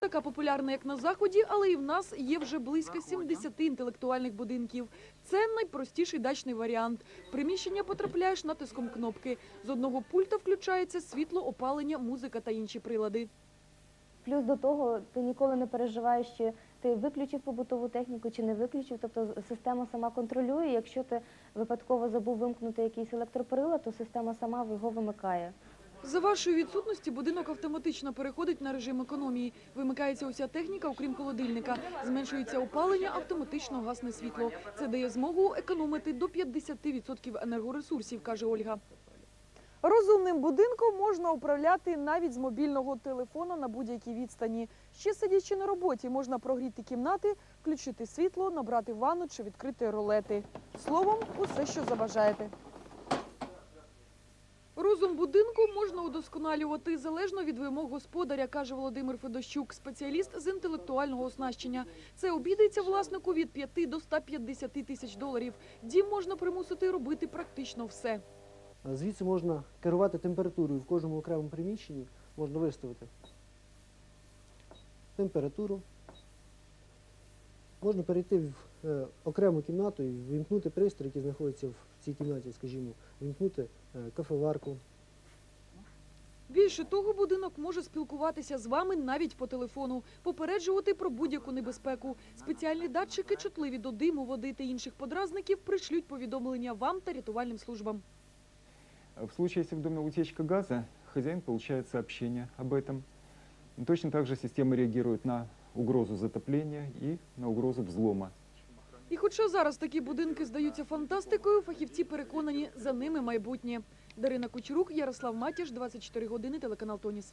така популярна, як на заході, але і в нас є вже близько 70 інтелектуальних будинків. Це найпростіший дачний варіант. Приміщення потрапляєш натиском кнопки. З одного пульта включається світло, опалення, музика та інші прилади. Плюс до того, ти ніколи не переживаєш, чи ти виключив побутову техніку, чи не виключив. Тобто система сама контролює. Якщо ти випадково забув вимкнути якийсь електроприлад, то система сама його вимикає. За вашої відсутності будинок автоматично переходить на режим економії. Вимикається уся техніка, окрім холодильника. Зменшується опалення, автоматично гасне світло. Це дає змогу економити до 50% енергоресурсів, каже Ольга. Розумним будинком можна управляти навіть з мобільного телефона на будь-якій відстані. Ще сидячи на роботі, можна прогріти кімнати, включити світло, набрати ванну чи відкрити ролети. Словом, усе, що забажаєте. Розум будинку можна удосконалювати залежно від вимог господаря, каже Володимир Федощук, спеціаліст з інтелектуального оснащення. Це обійдеться власнику від 5 до 150 тисяч доларів. Дім можна примусити робити практично все. Звідси можна керувати температурою в кожному окремому приміщенні, можна виставити температуру. Можна перейти в окрему кімнату і вимкнути пристрій, який знаходиться в цій кімнаті, скажімо, вимкнути е, кафеварку. Більше того, будинок може спілкуватися з вами навіть по телефону, попереджувати про будь-яку небезпеку. Спеціальні датчики, чутливі до диму, води та інших подразників, пришлють повідомлення вам та рятувальним службам. В случае, если в доме утечка газа, хозяин получает сообщение об этом. Точно так же система реагирует на угрозу затопления и на угрозу взлома. І хоча зараз такі будинки здаються фантастикою, фахівці переконані, за ними майбутнє. Дарина Кучерук, Ярослав Матіш, 24 години, телеканал Тоніс.